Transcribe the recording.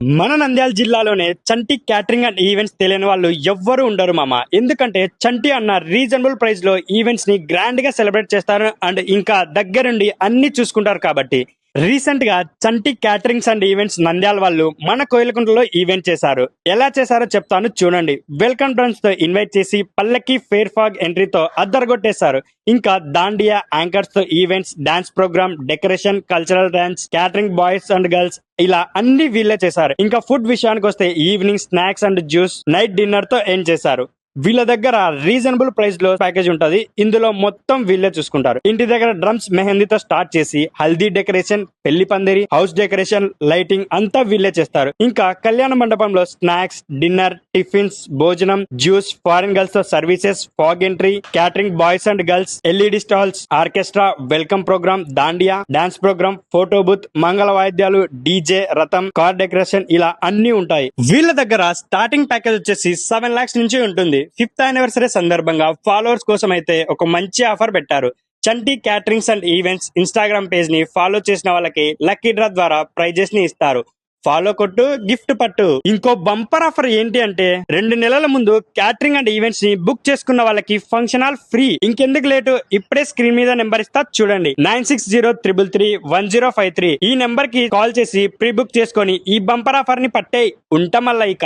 మన నంద్యాల జిల్లాలోనే చంటి catering and events తెలియని వాళ్ళు ఎవ్వరు ఉండరు మామ. ఎందుకంటే చంటి అన్న రీజనబుల్ ప్రైస్లో ఈవెంట్స్ని గ్రాండ్గా సెలబ్రేట్ చేస్తారు అండ్ ఇంకా దగ్గరుండి అన్ని చూసుకుంటారు కాబట్టి. రీసెంట్గా Chanti caterings and events Nandyal వాళ్ళు మన కోయిలకుంటలో ఈవెంట్ చేశారు. ఎలా చేశారో చెప్తాను చూడండి. వెల్కమ్ డ్రమ్స్తో ఇన్వైట్ చేసి పల్లకి ఫేర్ ఫాగ్ ఎంట్రీతో అద్దరగొట్టేశారు. ఇంకా dandiya యాంకర్స్తో events dance program decoration cultural dance catering boys and girls ఇలా అన్ని వీళ్ళే చేశారు. ఇంకా ఫుడ్ విషయానికి వస్తే evening snacks and juice night డిన్నర్తో end చేశారు. వీళ్ళ దగ్గర రీజనబుల్ ప్రైస్లో ప్యాకేజ్ ఉంటది. ఇందులో మొత్తం వీళ్ళే చూసుకుంటారు. ఇంటి దగ్గర డ్రమ్స్ మెహందీతో స్టార్ట్ చేసి హల్దీ డెకరేషన్ పెళ్ళి పందిరి హౌస్ డెకరేషన్ లైటింగ్ అంతా వీళ్ళే చేస్తారు. ఇంకా కళ్యాణ మండపంలో స్నాక్స్ డిన్నర్ టిఫిన్స్ భోజనం juice foreign గర్ల్స్తో services fog entry catering boys and girls LED stalls orchestra welcome program dandiya dance program photo booth మంగళ వాయిద్యాలు డీజే రథం కార్ డెకరేషన్ ఇలా అన్ని ఉంటాయి. వీళ్ళ దగ్గర స్టార్టింగ్ ప్యాకేజ్ వచ్చేసి సెవెన్ లాక్స్ నుంచి ఉంటుంది. ఫిఫ్త్ యానివర్సరీ సందర్భంగా ఫాలోవర్స్ కోసం అయితే ఒక మంచి ఆఫర్ పెట్టారు. Chanti caterings and events Instagram పేజ్ని follow చేసిన వాళ్ళకి లక్కీ డ్రా ద్వారా ప్రైజెస్ని ఇస్తారు. ఫాలో కొట్టు గిఫ్ట్ పట్టు. ఇంకో బంపర్ ఆఫర్ ఏంటి అంటే రెండు నెలల ముందు క్యాటరింగ్ అండ్ ఈవెంట్స్ని బుక్ చేసుకున్న వాళ్ళకి ఫంక్షన్ హాల్ ఫ్రీ ఇంకెందుకు లేటు? ఇప్పుడే స్క్రీన్ మీద నెంబర్ ఇస్తా చూడండి. Nine six zero triple three one zero five three. ఈ నెంబర్కి కాల్ చేసి ప్రీ బుక్ చేసుకొని ఈ బంపర్ ఆఫర్ని పట్టే ఉంటామల్లా ఇక.